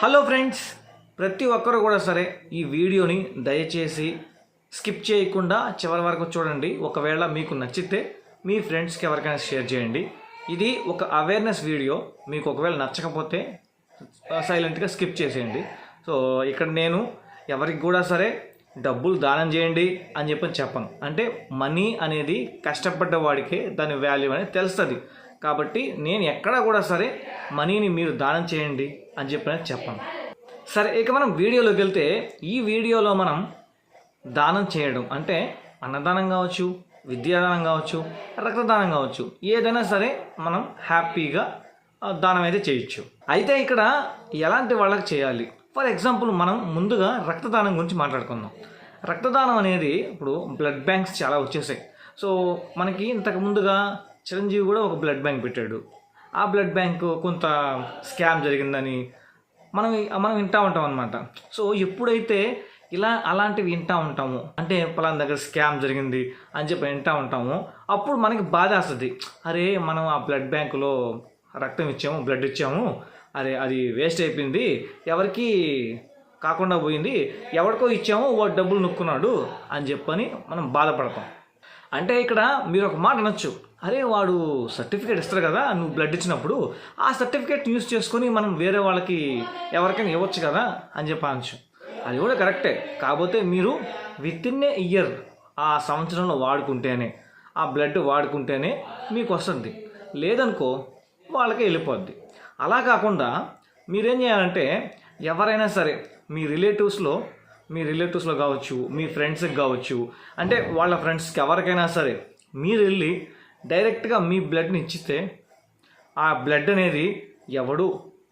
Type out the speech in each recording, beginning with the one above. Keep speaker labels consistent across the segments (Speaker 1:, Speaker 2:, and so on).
Speaker 1: Hello friends ప్రతి ఒక్కరు కూడా సరే ఈ వీడియోని దయచేసి స్కిప్ చేయకుండా చివరి వరకు చూడండి. ఒకవేళ మీకు నచ్చితే మీ ఫ్రెండ్స్కి ఎవరికైనా షేర్ చేయండి. ఇది ఒక అవేర్నెస్ వీడియో. మీకు ఒకవేళ నచ్చకపోతే సైలెంట్గా స్కిప్ చేసేయండి. సో ఇక్కడ నేను ఎవరికి కూడా సరే డబ్బులు దానం చేయండి అని చెప్పని చెప్పను. అంటే మనీ అనేది కష్టపడ్డ వాడికే దాని వాల్యూ అనేది తెలుస్తుంది. కాబట్టి నేను ఎక్కడా కూడా సరే మనీని మీరు దానం చేయండి అని చెప్పని చెప్పను. సరే ఇక మనం వీడియోలోకి వెళ్తే ఈ వీడియోలో మనం దానం చేయడం అంటే అన్నదానం కావచ్చు విద్యాదానం కావచ్చు రక్తదానం కావచ్చు ఏదైనా సరే మనం హ్యాపీగా దానం అయితే చేయొచ్చు. అయితే ఇక్కడ ఎలాంటి వాళ్ళకి చేయాలి? ఫర్ ఎగ్జాంపుల్ మనం ముందుగా రక్తదానం గురించి మాట్లాడుకుందాం. రక్తదానం అనేది ఇప్పుడు బ్లడ్ బ్యాంక్స్ చాలా వచ్చేసాయి. సో మనకి ఇంతకు ముందుగా చిరంజీవి కూడా ఒక బ్లడ్ బ్యాంక్ పెట్టాడు. ఆ బ్లడ్ బ్యాంక్ కొంత స్కామ్ జరిగిందని మనం మనం వింటూ ఉంటాం అనమాట సో ఎప్పుడైతే ఇలా అలాంటివి వింటూ ఉంటాము అంటే పలానా దగ్గర స్కామ్ జరిగింది అని చెప్పి వింటూ ఉంటాము అప్పుడు మనకి బాధ వస్తుంది. అరే మనం ఆ బ్లడ్ బ్యాంకులో రక్తం ఇచ్చాము బ్లడ్ ఇచ్చాము అరే అది వేస్ట్ అయిపోయింది ఎవరికి కాకుండా పోయింది ఎవరికో ఇచ్చాము వాడు డబ్బులు నొక్కున్నాడు అని చెప్పని మనం బాధపడతాం. అంటే ఇక్కడ మీరు ఒక మాట అనొచ్చు. అరే వాడు సర్టిఫికేట్ ఇస్తారు కదా నువ్వు బ్లడ్ ఇచ్చినప్పుడు ఆ సర్టిఫికేట్ యూస్ చేసుకొని మనం వేరే వాళ్ళకి ఎవరికైనా ఇవ్వచ్చు కదా అని చెప్పి అనొచ్చు. అది కూడా కరెక్టే. కాకపోతే మీరు విత్ ఇన్ ఏ ఇయర్ ఆ సంవత్సరంలో వాడుకుంటేనే ఆ బ్లడ్ వాడుకుంటేనే మీకు వస్తుంది. లేదనుకో వాళ్ళకి వెళ్ళిపోద్ది. అలా కాకుండా మీరేం చేయాలంటే ఎవరైనా సరే మీ రిలేటివ్స్లో మీ రిలేటివ్స్లో కావచ్చు మీ ఫ్రెండ్స్కి కావచ్చు అంటే వాళ్ళ ఫ్రెండ్స్కి ఎవరికైనా సరే మీరు వెళ్ళి డైరెక్ట్గా మీ బ్లడ్ని ఇచ్చితే ఆ బ్లడ్ అనేది ఎవడు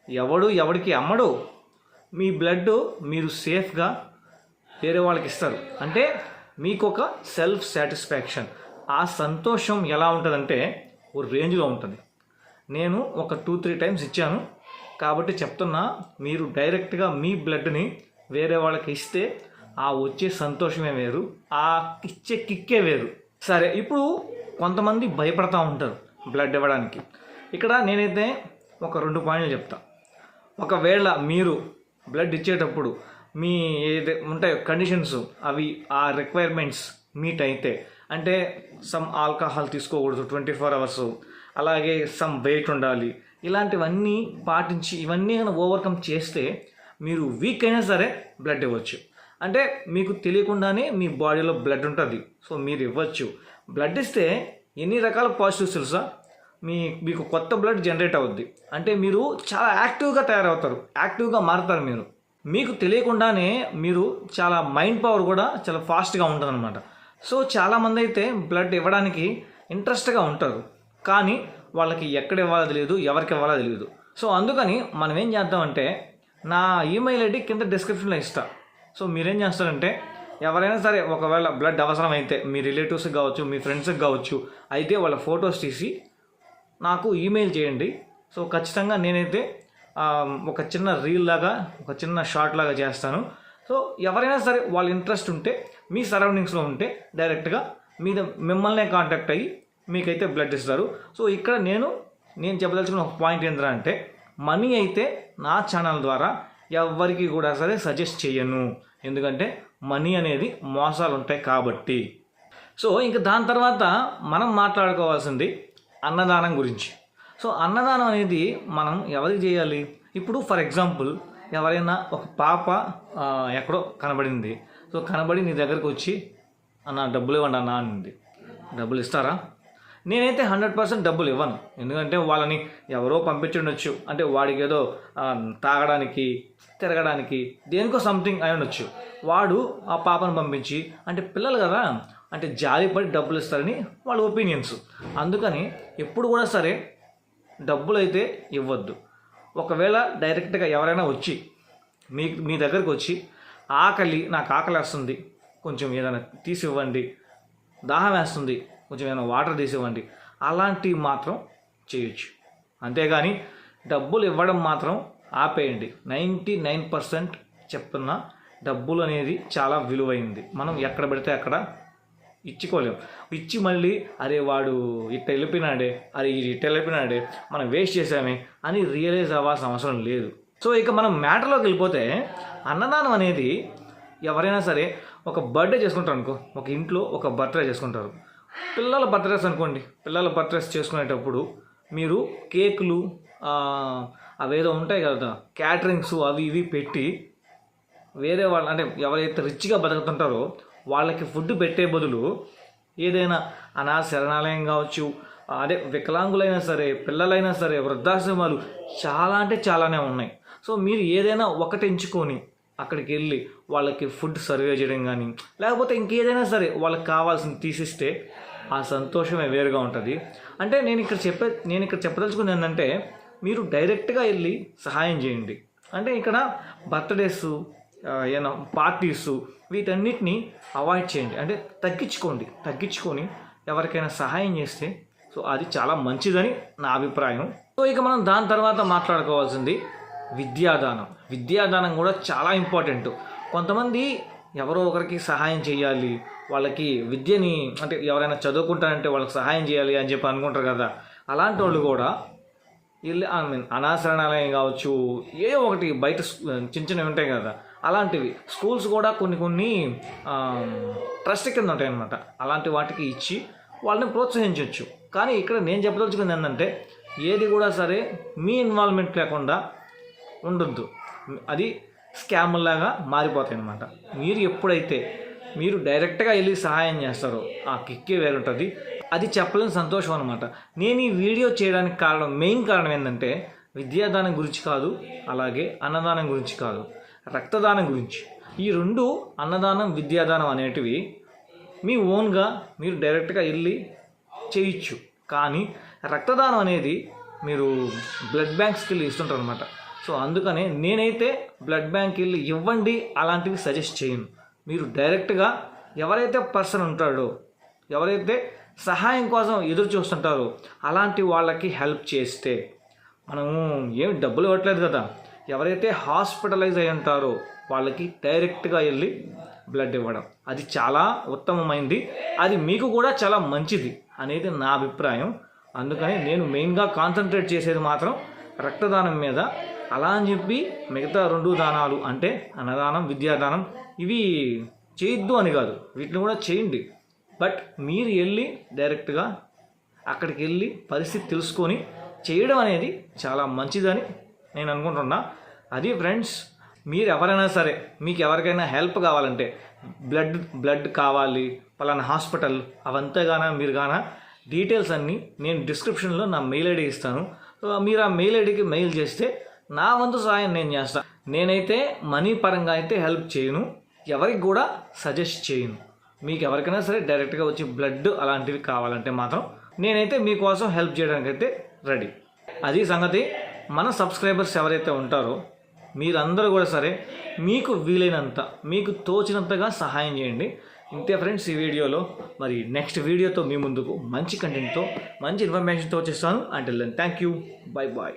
Speaker 1: ఎవడు ఎవడికి అమ్మడు మీ బ్లడ్ మీరు సేఫ్గా వేరే వాళ్ళకి ఇస్తారు. అంటే మీకు ఒక సెల్ఫ్ సాటిస్ఫాక్షన్ ఆ సంతోషం ఎలా ఉంటుందంటే ఓ రేంజ్లో ఉంటుంది. నేను ఒక టూ త్రీ టైమ్స్ ఇచ్చాను కాబట్టి చెప్తున్నా మీరు డైరెక్ట్గా మీ బ్లడ్ని వేరే వాళ్ళకి ఇస్తే ఆ వచ్చే సంతోషమే వేరు ఆ ఇచ్చే కిక్కే వేరు. సరే ఇప్పుడు కొంతమంది భయపడతా ఉంటారు బ్లడ్ ఇవ్వడానికి. ఇక్కడ నేనైతే ఒక రెండు పాయింట్లు చెప్తా. ఒకవేళ మీరు బ్లడ్ ఇచ్చేటప్పుడు మీ ఏదైతే ఉంటాయో కండిషన్స్ అవి ఆ రిక్వైర్మెంట్స్ మీట్ అయితే అంటే సమ్ ఆల్కహాల్ తీసుకోకూడదు ట్వంటీ ఫోర్ అవర్స్ అలాగే సమ్ వెయిట్ ఉండాలి ఇలాంటివన్నీ పాటించి ఇవన్నీ ఓవర్కమ్ చేస్తే మీరు వీక్ అయినా సరే బ్లడ్ ఇవ్వచ్చు. అంటే మీకు తెలియకుండానే మీ బాడీలో బ్లడ్ ఉంటుంది. సో మీరు ఇవ్వచ్చు. బ్లడ్ ఇస్తే ఎన్ని రకాల పాజిటివ్స్ తెలుసా? మీ మీకు కొత్త బ్లడ్ జనరేట్ అవుద్ది. అంటే మీరు చాలా యాక్టివ్గా తయారవుతారు. యాక్టివ్గా మారుతారు మీరు. మీకు తెలియకుండానే మీరు చాలా మైండ్ పవర్ కూడా చాలా ఫాస్ట్గా ఉంటుందన్నమాట. సో చాలామంది అయితే బ్లడ్ ఇవ్వడానికి ఇంట్రెస్ట్గా ఉంటారు. కానీ వాళ్ళకి ఎక్కడ ఇవ్వాలో తెలియదు ఎవరికి ఇవ్వాలో తెలియదు. సో అందుకని మనం ఏం చేద్దామంటే నా ఈమెయిల్ ఐడి కింద డిస్క్రిప్షన్లో ఇస్తా. సో మీరేం చేస్తారంటే ఎవరైనా సరే ఒకవేళ బ్లడ్ అవసరం అయితే మీ రిలేటివ్స్కి కావచ్చు మీ ఫ్రెండ్స్కి కావచ్చు అయితే వాళ్ళ ఫొటోస్ తీసి నాకు ఈమెయిల్ చేయండి. సో ఖచ్చితంగా నేనైతే ఒక చిన్న రీల్ లాగా ఒక చిన్న షార్ట్ లాగా చేస్తాను. సో ఎవరైనా సరే వాళ్ళ ఇంట్రెస్ట్ ఉంటే మీ సరౌండింగ్స్లో ఉంటే డైరెక్ట్గా మీద మిమ్మల్నే కాంటాక్ట్ అయ్యి మీకైతే బ్లడ్ ఇస్తారు. సో ఇక్కడ నేను నేను చెప్పదలుచుకున్న ఒక పాయింట్ ఏంటంటే అంటే మనీ అయితే నా ఛానల్ ద్వారా ఎవరికి కూడా సరే సజెస్ట్ చేయను. ఎందుకంటే మనీ అనేది మోసాలు ఉంటాయి కాబట్టి. సో ఇంకా దాని తర్వాత మనం మాట్లాడుకోవాల్సింది అన్నదానం గురించి. సో అన్నదానం అనేది మనం ఎవరికి చేయాలి? ఇప్పుడు ఫర్ ఎగ్జాంపుల్ ఎవరైనా ఒక పాప ఎక్కడో కనబడింది. సో కనబడి నీ దగ్గరకు వచ్చి అన్న డబ్బులు ఇవ్వండి అన్న అనింది. డబ్బులు ఇస్తారా? నేనైతే హండ్రెడ్ పర్సెంట్ డబ్బులు ఇవ్వను. ఎందుకంటే వాళ్ళని ఎవరో పంపించుండొచ్చు. అంటే వాడికి ఏదో తాగడానికి తిరగడానికి దేనికో సంథింగ్ అయి ఉండొచ్చు వాడు ఆ పాపను పంపించి అంటే పిల్లలు కదా అంటే జాలిపడి డబ్బులు ఇస్తారని వాళ్ళ ఒపీనియన్స్ అందుకని ఎప్పుడు కూడా సరే డబ్బులు అయితే ఇవ్వద్దు. ఒకవేళ డైరెక్ట్గా ఎవరైనా వచ్చి మీ మీ దగ్గరకు వచ్చి ఆకలి నాకు ఆకలి వస్తుంది. కొంచెం ఏదైనా తీసి ఇవ్వండి దాహం వేస్తుంది. కొంచెం ఏమైనా వాటర్ తీసేవ్వండి. అలాంటివి మాత్రం చేయొచ్చు. అంతేగాని డబ్బులు ఇవ్వడం మాత్రం ఆపేయండి. నైంటీ నైన్ పర్సెంట్ చెప్తున్న డబ్బులు అనేది చాలా విలువైంది. మనం ఎక్కడ పెడితే అక్కడ ఇచ్చుకోలేం. ఇచ్చి మళ్ళీ అరే వాడు ఇట్ట వెళ్ళిపోయినాడే అరే ఇది ఇట్ట వెళ్ళిపోయినాడే మనం వేస్ట్ చేసామే అని రియలైజ్ అవ్వాల్సిన అవసరం లేదు. సో ఇక మనం మ్యాటర్లోకి వెళ్ళిపోతే అన్నదానం అనేది ఎవరైనా సరే ఒక బర్త్డే చేసుకుంటారు అనుకో ఒక ఇంట్లో ఒక బర్త్డే చేసుకుంటారు. పిల్లల బర్త్డేస్ అనుకోండి. పిల్లల బర్త్డేస్ చేసుకునేటప్పుడు మీరు కేకులు అవేదో ఉంటాయి కదా క్యాటరింగ్స్ అవి ఇవి పెట్టి వేరే వాళ్ళు అంటే ఎవరైతే రిచ్గా బతుకుతుంటారో వాళ్ళకి ఫుడ్ పెట్టే బదులు ఏదైనా అనాథ శరణాలయం కావచ్చు అదే వికలాంగులైనా సరే పిల్లలైనా సరే వృద్ధాశ్రమాలు చాలా అంటే చాలానే ఉన్నాయి. సో మీరు ఏదైనా ఒకటి ఎంచుకొని అక్కడికి వెళ్ళి వాళ్ళకి ఫుడ్ సర్వే చేయడం కానీ లేకపోతే ఇంకేదైనా సరే వాళ్ళకి కావాల్సింది తీసిస్తే ఆ సంతోషమే వేరుగా ఉంటుంది. అంటే నేను ఇక్కడ చెప్పే నేను ఇక్కడ చెప్పదలుచుకుంది ఏంటంటే మీరు డైరెక్ట్గా వెళ్ళి సహాయం చేయండి. అంటే ఇక్కడ బర్త్డేస్ ఏమైనా పార్టీస్ వీటన్నిటిని అవాయిడ్ చేయండి. అంటే తగ్గించుకోండి తగ్గించుకొని ఎవరికైనా సహాయం చేస్తే సో అది చాలా మంచిదని నా అభిప్రాయం. సో ఇక మనం దాని తర్వాత మాట్లాడుకోవాల్సింది విద్యాదానం. విద్యాదానం కూడా చాలా ఇంపార్టెంట్. కొంతమంది ఎవరో ఒకరికి సహాయం చేయాలి. వాళ్ళకి విద్యని అంటే ఎవరైనా చదువుకుంటారంటే వాళ్ళకి సహాయం చేయాలి అని చెప్పి అనుకుంటారు కదా. అలాంటి వాళ్ళు కూడా ఇల్లు ఐ మీన్ అనాశరణాలయం కావచ్చు ఏ ఒకటి బయట చిన్న చిన్నవి ఉంటాయి కదా. అలాంటివి. స్కూల్స్ కూడా కొన్ని కొన్ని ట్రస్ట్ కింద ఉంటాయి అన్నమాట. అలాంటి వాటికి ఇచ్చి వాళ్ళని ప్రోత్సహించవచ్చు కానీ ఇక్కడ నేను చెప్పదలుచుకుంది ఏంటంటే ఏది కూడా సరే మీ ఇన్వాల్వ్మెంట్ లేకుండా ఉండొద్దు. అది స్కాముల్లాగా మారిపోతాయి అన్నమాట మీరు ఎప్పుడైతే మీరు డైరెక్ట్గా వెళ్ళి సహాయం చేస్తారో ఆ కిక్కే వేరుంటుంది. అది చెప్పలేని సంతోషం అనమాట నేను ఈ వీడియో చేయడానికి కారణం మెయిన్ కారణం ఏంటంటే విద్యాదానం గురించి కాదు అలాగే అన్నదానం గురించి కాదు రక్తదానం గురించి. ఈ రెండు అన్నదానం విద్యాదానం అనేటివి మీ ఓన్గా మీరు డైరెక్ట్గా వెళ్ళి చేయొచ్చు. కానీ రక్తదానం అనేది మీరు బ్లడ్ బ్యాంక్స్కి వెళ్ళి ఇస్తుంటారు అనమాట సో అందుకనే నేనైతే బ్లడ్ బ్యాంక్ వెళ్ళి ఇవ్వండి అలాంటివి సజెస్ట్ చేయను. మీరు డైరెక్ట్గా ఎవరైతే పర్సన్ ఉంటాడో ఎవరైతే సహాయం కోసం ఎదురు చూస్తుంటారో అలాంటి వాళ్ళకి హెల్ప్ చేస్తే మనము ఏమి డబ్బులు ఇవ్వట్లేదు కదా. ఎవరైతే హాస్పిటలైజ్ అయి ఉంటారో వాళ్ళకి డైరెక్ట్గా వెళ్ళి బ్లడ్ ఇవ్వడం. అది చాలా ఉత్తమమైంది. అది మీకు కూడా చాలా మంచిది అనేది నా అభిప్రాయం. అందుకని నేను మెయిన్గా కాన్సన్ట్రేట్ చేసేది మాత్రం రక్తదానం మీద. అలా అని చెప్పి మిగతా రెండు దానాలు అంటే అన్నదానం విద్యాదానం ఇవి చేయొద్దు అని కాదు. వీటిని కూడా చేయండి. బట్ మీరు వెళ్ళి డైరెక్ట్గా అక్కడికి వెళ్ళి పరిస్థితి తెలుసుకొని చేయడం అనేది చాలా మంచిదని నేను అనుకుంటున్నా. అది ఫ్రెండ్స్ మీరు ఎవరైనా సరే మీకు ఎవరికైనా హెల్ప్ కావాలంటే బ్లడ్ బ్లడ్ కావాలి పలానా హాస్పిటల్ అవంతా గానా మీరు గానా డీటెయిల్స్ అన్నీ నేను డిస్క్రిప్షన్లో నా మెయిల్ ఐడి ఇస్తాను. సో మీరు ఆ మెయిల్ ఐడికి మెయిల్ చేస్తే నా వంతు సహాయం నేను చేస్తాను నేనైతే మనీ పరంగా అయితే హెల్ప్ చేయను. ఎవరికి కూడా సజెస్ట్ చేయను. మీకు ఎవరికైనా సరే డైరెక్ట్గా వచ్చి బ్లడ్ అలాంటివి కావాలంటే మాత్రం నేనైతే మీకోసం హెల్ప్ చేయడానికి అయితే రెడీ. అది సంగతి మన సబ్స్క్రైబర్స్ ఎవరైతే ఉంటారో మీరందరూ కూడా సరే మీకు వీలైనంత మీకు తోచినంతగా సహాయం చేయండి. ఇంతే ఫ్రెండ్స్ ఈ వీడియోలో మరి నెక్స్ట్ వీడియోతో మీ ముందుకు మంచి కంటెంట్తో మంచి ఇన్ఫర్మేషన్తో వచ్చేస్తాను. అంటే థ్యాంక్ యూ బై బాయ్